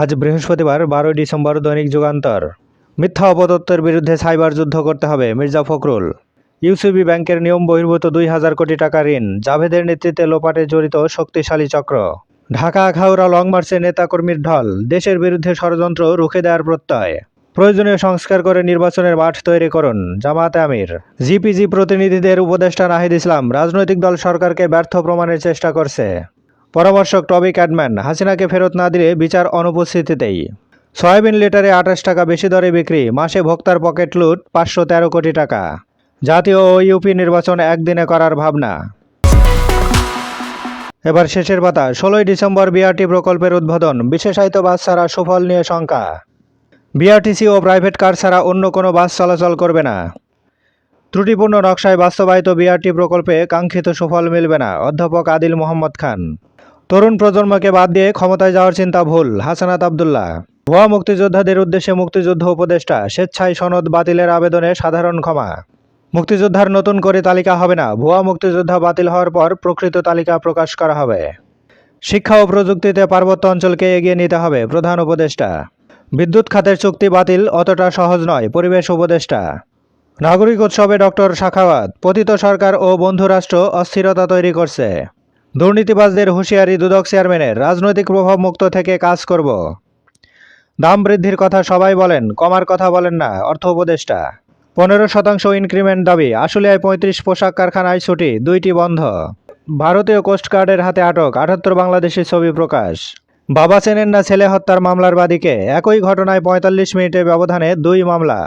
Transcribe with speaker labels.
Speaker 1: আজ বৃহস্পতিবার বারোই ডিসেম্বর দৈনিক যুগান্তর। মিথ্যা অপদত্তের বিরুদ্ধে সাইবার যুদ্ধ করতে হবে মির্জা ফখরুল। ইউসিবি ব্যাংকের নিয়ম বহির্ভূত দুই হাজার কোটি টাকা ঋণ। জাভেদের নেতৃত্বে লোপাটে জড়িত শক্তিশালী চক্র। ঢাকা আখাউড়া লং মার্চে নেতাকর্মীর ঢল। দেশের বিরুদ্ধে ষড়যন্ত্র রুখে দেওয়ার প্রত্যয়। প্রয়োজনীয় সংস্কার করে নির্বাচনের মাঠ তৈরি করুন জামায়াতে আমির। জিপিজি প্রতিনিধিদের উপদেষ্টা নাহিদ ইসলাম, রাজনৈতিক দল সরকারকে ব্যর্থ প্রমাণের চেষ্টা করছে। পরামর্শক টবি ক্যাডম্যান হাসিনাকে ফেরত না দিলে বিচার অনুপস্থিতিতেই। সয়াবিন লিটারে আঠাশ টাকা বেশি দরে বিক্রি, মাসে ভোক্তার পকেট লুট পাঁচশো তেরো কোটি টাকা। জাতীয় ও ইউপি নির্বাচন একদিনে করার ভাবনা। এবার শেষের পাতা, ষোলোই ডিসেম্বর বিআরটি প্রকল্পের উদ্বোধন, বিশেষায়িত বাস ছাড়া সুফল নিয়ে শঙ্কা। বিআরটিসি ও প্রাইভেট কার ছাড়া অন্য কোনো বাস চলাচল করবে না। ত্রুটিপূর্ণ নকশায় বাস্তবায়িত বিআরটি প্রকল্পে কাঙ্ক্ষিত সুফল মিলবে না, অধ্যাপক আদিল মোহাম্মদ খান। তরুণ প্রজন্মকে বাদ দিয়ে ক্ষমতায় যাওয়ার চিন্তা ভুল। হাসানাত আবদুল্লাহ। ভুয়া মুক্তিযোদ্ধাদের উদ্দেশ্যে মুক্তিযুদ্ধ উপদেষ্টা, স্বেচ্ছায় সনদ বাতিলের আবেদনে সাধারণ ক্ষমা। মুক্তিযোদ্ধার নতুন করে তালিকা হবে না। ভুয়া মুক্তিযোদ্ধা বাতিল হওয়ার পর প্রকৃত তালিকা প্রকাশ করা হবে। শিক্ষা ও প্রযুক্তিতে পার্বত্য অঞ্চলকে এগিয়ে নিতে হবে, প্রধান উপদেষ্টা। বিদ্যুৎ খাতের চুক্তি বাতিল অতটা সহজ নয়, পরিবেশ উপদেষ্টা। নাগরিক উৎসবে ডক্টর শাখাওয়াত, পতিত সরকার ও বন্ধুরাষ্ট্র অস্থিরতা তৈরি করছে। দুর্নীতিবাজদের হুঁশিয়ারি দুদক চেয়ারম্যানের রাজনৈতিক প্রভাব মুক্ত থেকে কাজ করব। দাম বৃদ্ধির কথা সবাই বলেন, কমার কথা বলেন না, অর্থ উপদেষ্টা। পনেরো শতাংশ ইনক্রিমেন্ট দাবি, আশুলিয়ায় পঁয়ত্রিশ পোশাক কারখানায় ছুটি, দুইটি বন্ধ। ভারতীয় কোস্টগার্ডের হাতে আটক, আটাত্তর বাংলাদেশি ছবি প্রকাশ। বাবা চেনেন না ছেলে হত্যার মামলার বাদীকে, একই ঘটনায় পঁয়তাল্লিশ মিনিটের ব্যবধানে দুই মামলা।